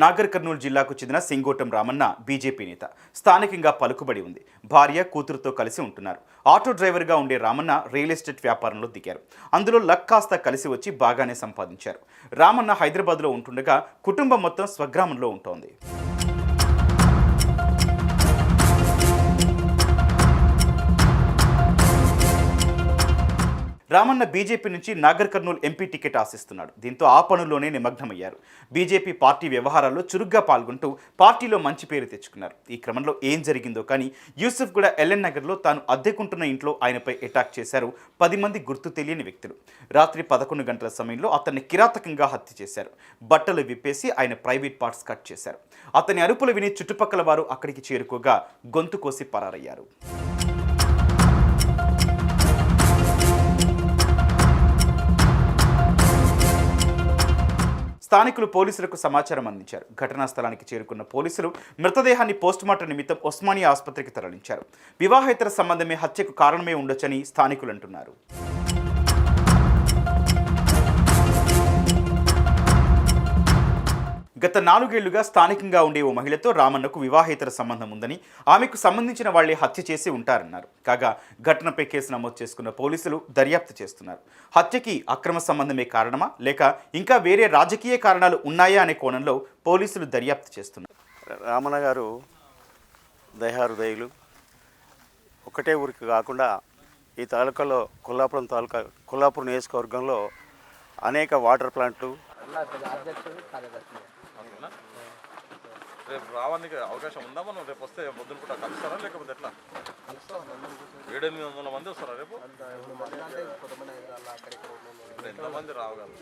నాగర్ కర్నూలు జిల్లాకు చెందిన సింగోటం రామన్న బీజేపీ నేత. స్థానికంగా పలుకుబడి ఉంది. భార్య కూతురుతో కలిసి ఉంటున్నారు. ఆటో డ్రైవర్గా ఉండే రామన్న రియల్ ఎస్టేట్ వ్యాపారంలో దిగారు. అందులో లక్ కాస్త కలిసి వచ్చి బాగానే సంపాదించారు. రామన్న హైదరాబాద్లో ఉంటుండగా కుటుంబం మొత్తం స్వగ్రామంలో ఉంటోంది. రామన్న బీజేపీ నుంచి నాగర్ కర్నూలు ఎంపీ టికెట్ ఆశిస్తున్నాడు. దీంతో ఆ పనుల్లోనే నిమగ్నమయ్యారు. బీజేపీ పార్టీ వ్యవహారాల్లో చురుగ్గా పాల్గొంటూ పార్టీలో మంచి పేరు తెచ్చుకున్నారు. ఈ క్రమంలో ఏం జరిగిందో కానీ యూసుఫ్ కూడా ఎల్ఎన్ నగర్లో తాను అద్దెకుంటున్న ఇంట్లో ఆయనపై అటాక్ చేశారు పది మంది గుర్తు తెలియని వ్యక్తులు. రాత్రి పదకొండు గంటల సమయంలో అతన్ని కిరాతకంగా హత్య చేశారు. బట్టలు విప్పేసి ఆయన ప్రైవేట్ పార్ట్స్ కట్ చేశారు. అతని అరుపులు విని చుట్టుపక్కల వారు అక్కడికి చేరుకోగా గొంతు కోసి పరారయ్యారు. స్థానికులు పోలీసులకు సమాచారం అందించారు. ఘటనా స్థలానికి చేరుకున్న పోలీసులు మృతదేహాన్ని పోస్టుమార్టం నిమిత్తం ఒస్మానియా ఆసుపత్రికి తరలించారు. వివాహేతర సంబంధమే హత్యకు కారణమే ఉండొచ్చని స్థానికులు అంటున్నారు. గత నాలుగేళ్ళుగా స్థానికంగా ఉండే ఓ మహిళతో రామన్నకు వివాహేతర సంబంధం ఉందని ఆమెకు సంబంధించిన వాళ్ళే హత్య చేసి ఉంటారన్నారు. కాగా ఘటనపై కేసు నమోదు చేసుకున్న పోలీసులు దర్యాప్తు చేస్తున్నారు. హత్యకి అక్రమ సంబంధమే కారణమా? లేక ఇంకా వేరే రాజకీయ కారణాలు ఉన్నాయా అనే కోణంలో పోలీసులు దర్యాప్తు చేస్తున్నారు. రామన్న గారు దయహారుదయులు ఒకటే ఊరికి కాకుండా ఈ తాలూకాలో కొల్లాపురం తాలూకా కొల్లాపురం నియోజకవర్గంలో అనేక వాటర్ ప్లాంట్లు అంతేనా రేపు రావడానికి అవకాశం ఉందా మనం? రేపు వస్తే పొద్దున పూట కలుస్తారా లేకపోతే ఎట్లా? ఏడెనిమిది వందల మంది వస్తారా రేపు? ఇప్పుడు ఎంతమంది రావగలరు